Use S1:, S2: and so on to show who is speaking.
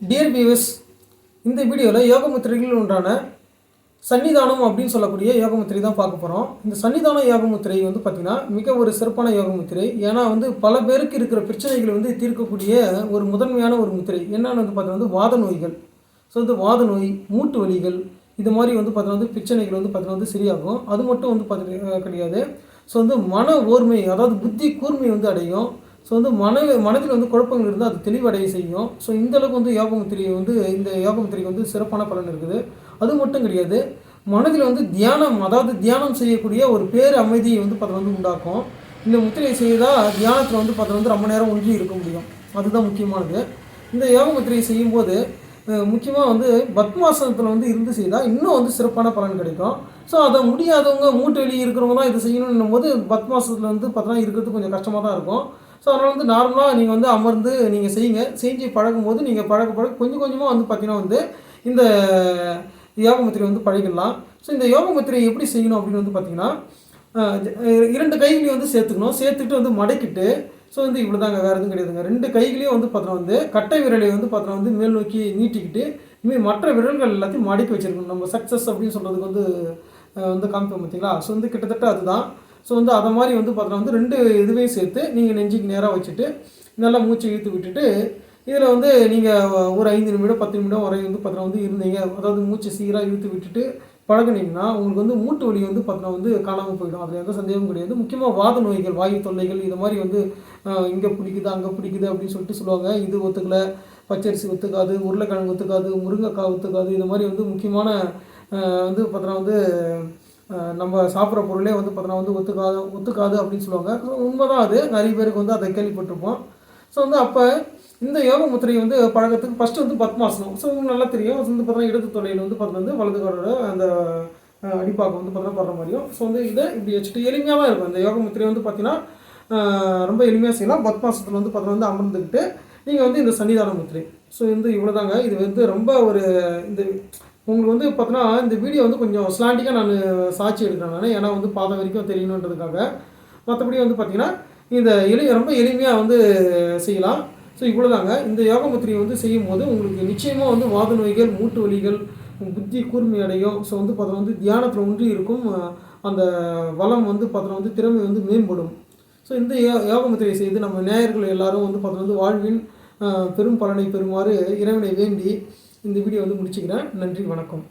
S1: Dear viewers இந்த வீடியோவில் யோக முத்திரைகள் ஒன்றான சன்னிதானம் அப்படின்னு சொல்லக்கூடிய யோக முத்திரை தான் பார்க்க போகிறோம் இந்த சன்னிதான யோக முத்திரை வந்து பார்த்திங்கன்னா மிக ஒரு சிறப்பான யோக முத்திரை ஏன்னா வந்து பல பேருக்கு இருக்கிற பிரச்சனைகளை வந்து தீர்க்கக்கூடிய ஒரு முதன்மையான ஒரு முத்திரை. என்னென்னு வந்து பார்த்தீங்கன்னா வந்து வாத நோய்கள். ஸோ வந்து வாத நோய் மூட்டு வலிகள் இது மாதிரி வந்து பார்த்தீங்கன்னா வந்து பிரச்சனைகள் வந்து பார்த்தீங்கன்னா வந்து சரியாகும். அது மட்டும் வந்து பார்த்தீங்கன்னா கிடையாது. ஸோ வந்து மன ஓர்மை அதாவது புத்தி கூர்மை வந்து அடையும். ஸோ வந்து மன மனதில் வந்து குழப்பங்கள் இருந்தால் அது தெளிவடைய செய்யும். ஸோ இந்தளவுக்கு வந்து யோகம் முத்திரை வந்து இந்த யோக முத்திரைக்கு வந்து சிறப்பான பலன் இருக்குது. அது மட்டும் கிடையாது மனதில் வந்து தியானம் அதாவது தியானம் செய்யக்கூடிய ஒரு பேர் அமைதியை வந்து பார்த்தா வந்து உண்டாக்கும். இந்த முத்திரையை செய்தால் தியானத்தில் வந்து பார்த்தா வந்து ரொம்ப நேரம் ஒன்றி இருக்க முடியும். அதுதான் முக்கியமானது. இந்த யோக முத்திரையை செய்யும்போது முக்கியமாக வந்து பத்மாசனத்தில் வந்து இருந்து செய்தால் இன்னும் வந்து சிறப்பான பலன் கிடைக்கும். ஸோ அதை முடியாதவங்க மூட்டு வெளியே இருக்கிறவங்க தான் இதை செய்யணும்னும் போது பத்மாசனத்தில் வந்து பார்த்தோன்னா இருக்கிறது கொஞ்சம் கஷ்டமாக தான் இருக்கும். ஸோ அதனால் வந்து நார்மலாக நீங்கள் வந்து அமர்ந்து நீங்கள் செய்யுங்க. செஞ்சு பழகும் போது நீங்கள் பழக பழக கொஞ்சம் கொஞ்சமாக வந்து பார்த்தீங்கன்னா வந்து இந்த யோக முத்திரை வந்து பழகிடலாம். ஸோ இந்த யோக முத்திரை எப்படி செய்யணும் அப்படின்னு வந்து பார்த்தீங்கன்னா இரண்டு கைகளையும் வந்து சேர்த்துக்கணும். சேர்த்துட்டு வந்து மடக்கிட்டு ஸோ வந்து இவ்வளோ தாங்க வேறு எதுவும் கிடையாதுங்க. ரெண்டு கைகளையும் வந்து பார்த்தோன்னா வந்து கட்டை விரலை வந்து பார்த்தோன்னா வந்து மேல் நோக்கி நீட்டிக்கிட்டு மீ மற்ற விரல்கள் எல்லாத்தையும் மடக்கி வச்சுருக்கணும். நம்ம சக்ஸஸ் அப்படின்னு சொல்கிறதுக்கு வந்து வந்து காமிப்போம் பார்த்தீங்களா ஸோ வந்து கிட்டத்தட்ட அதுதான். ஸோ வந்து அதை மாதிரி வந்து பார்த்தோன்னா வந்து ரெண்டு இதுவே சேர்த்து நீங்கள் நெஞ்சுக்கு நேராக வச்சுட்டு நல்லா மூச்சு இழுத்து விட்டுட்டு இதில் வந்து நீங்கள் ஒரு ஐந்து நிமிடம் பத்து நிமிடம் வரை வந்து பார்த்தோன்னா வந்து இருந்தீங்க. அதாவது மூச்சு சீராக இழுத்து விட்டுட்டு பழகுனீங்கன்னா உங்களுக்கு வந்து மூட்டு வலி வந்து பார்த்தோன்னா வந்து காணாமல் போயிடும். அதில் எந்த சந்தேகமும் கிடையாது. முக்கியமாக வாத நோய்கள் வாயு தொல்லைகள் இது மாதிரி வந்து இங்கே பிடிக்குது அங்கே பிடிக்குது அப்படின்னு சொல்லிட்டு சொல்லுவாங்க. இது ஒத்துக்கல பச்சரிசி ஒத்துக்காது உருளைக்கிழங்கு ஒத்துக்காது முருங்கைக்காய் ஒத்துக்காது. இது மாதிரி வந்து முக்கியமான வந்து பார்த்தோன்னா வந்து நம்ம சாப்பிட்ற பொருளே வந்து பார்த்தோன்னா வந்து ஒத்துக்காது ஒத்துக்காது அப்படின்னு சொல்லுவாங்க. உண்மை உண்மைதான் அது. நிறைய பேருக்கு வந்து அதை கேள்விப்பட்டிருப்போம். ஸோ வந்து அப்போ இந்த யோக முத்திரையை வந்து பழக்கத்துக்கு ஃபஸ்ட்டு வந்து பத்மாசனம். ஸோ உங்களுக்கு நல்லா தெரியும். வந்து பார்த்தோன்னா இடது தொலையில் வந்து பார்த்தோன்னா வந்து வலதுகாரோட அந்த அடிப்பாக்கம் வந்து பார்த்தோன்னா படுற மாதிரியும். ஸோ வந்து இதை இப்படி வச்சுட்டு எளிமையாக தான் இருக்கும். இந்த யோக முத்திரையை வந்து பார்த்தீங்கன்னா ரொம்ப எளிமையாக செய்யலாம். பத்மாசனத்தில் வந்து பார்த்தீங்கன்னா வந்து அமர்ந்துக்கிட்டு நீங்கள் வந்து இந்த சன்னிதான முத்திரை. ஸோ வந்து இவ்வளோதாங்க இது வந்து ரொம்ப ஒரு இந்த உங்களுக்கு வந்து பார்த்தீங்கன்னா இந்த வீடியோ வந்து கொஞ்சம் ஸ்லாண்டிக்காக நான் சாட்சி எடுக்கிறேன் நான். ஏன்னா வந்து பாதம் வரைக்கும் தெரியணுன்றதுக்காக. மற்றபடி வந்து பார்த்தீங்கன்னா இந்த எளி ரொம்ப எளிமையாக வந்து செய்யலாம். ஸோ இவ்வளோதாங்க இந்த யோக முத்திரையை வந்து செய்யும் போது உங்களுக்கு நிச்சயமாக வந்து வாத நோய்கள் மூட்டு வலிகள் புத்தி கூர்மை அடையும். ஸோ வந்து பார்த்தோன்னா வந்து தியானத்தில் ஒன்றி இருக்கும். அந்த வளம் வந்து பார்த்தோன்னா வந்து திறமை வந்து மேம்படும். ஸோ இந்த யோக முத்திரையை செய்து நம்ம நேயர்கள் எல்லாரும் வந்து பார்த்தோன்னா வந்து வாழ்வின் பெரும் பலனை பெறுமாறு இறைவனை வேண்டி இந்த வீடியோ வந்து முடிச்சுக்கிறேன். நன்றி வணக்கம்.